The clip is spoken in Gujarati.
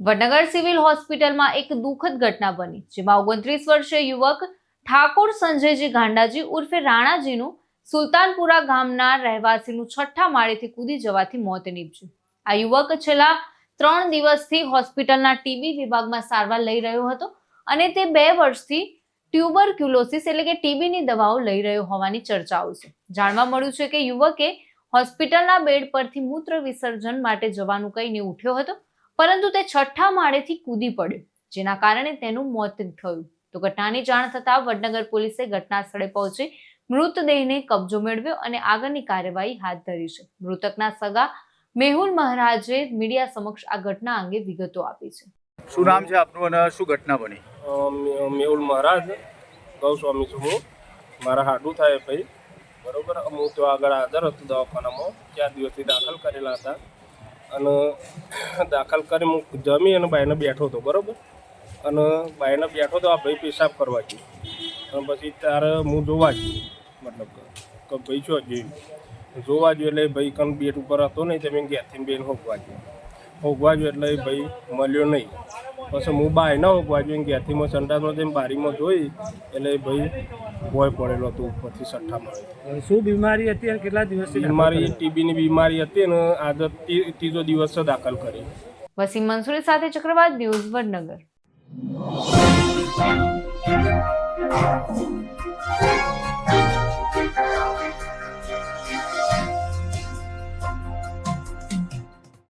વડનગર સિવિલ હોસ્પિટલમાં એક દુઃખદ ઘટના બની, જેમાં ઓગણત્રીસ વર્ષીય યુવક ઠાકોર સંજયજી ગાંડાજી ઉર્ફે રાણાજીનું સુલતાનપુરા ગામના રહેવાસીનું છઠ્ઠા માળેથી કૂદી જવાથી મોત નીપજ્યું. આ યુવક છેલ્લા ત્રણ દિવસથી હોસ્પિટલના ટીબી વિભાગમાં સારવાર લઈ રહ્યો હતો અને તે બે વર્ષથી ટ્યુબરક્યુલોસિસ એટલે કે ટીબીની દવાઓ લઈ રહ્યો હોવાની ચર્ચાઓ છે. જાણવા મળ્યું છે કે યુવકે હોસ્પિટલના બેડ પરથી મૂત્ર વિસર્જન માટે જવાનું કહીને ઉઠ્યો હતો પરંતુ તે છઠ્ઠા માળેથી કૂદી પડ્યો જેના કારણે તેનું મોત થયું. તો ઘટનાની જાણ થતાં વડનગર પોલીસે ઘટના સ્થળે પહોંચી મૃતદેહને કબજો મેળવ્યો અને આગળની કાર્યવાહી હાથ ધરી છે. મૃતકના સગા મેહુલ મહારાજે મીડિયા સમક્ષ આ ઘટના અંગે વિગતો આપી છે. શું નામ છે આપનું અને શું ઘટના બની? મેહુલ મહારાજ ગૌસ્વામી છું હું. મારા હાડું થાય ભાઈ. બરોબર? હું તો આગળ હાજર હતું દવાખાનામાં. ચાર દિવસથી દાખલ કરેલા હતા. અને દાખલ કરી હું જમી અને બાયને બેઠો હતો, બરાબર? અને બાયને બેઠો તો આ ભાઈ પેશાબ કરવા ગયો. અને પછી ત્યારે હું જોવા ગયો, મતલબ કે ભાઈ શું જોયું? જોવા ગયો એટલે ભાઈ કન બેટ ઉપર હતો નહીં તમે ઘેરથી બેન હોગવા ગયો. હોગવા ગયો એટલે ભાઈ મળ્યો નહીં. પછી હું બાય ના હોગવા ગયો ઘેરથી મેં સંડાસમાં જઈને બારીમાં જોઈ એટલે ભાઈ ભોય પડેલો હતો ઉપરથી સઠ્ઠામાં. શું બીમારી હતી અને કેટલા દિવસથી બીમારી ટીબીની બીમારી હતી અને આજે ત્રીજો દિવસ દાખલ કરી. વસીમ મંસૂરી સાથે ચક્રવાત ન્યૂઝ વડનગર.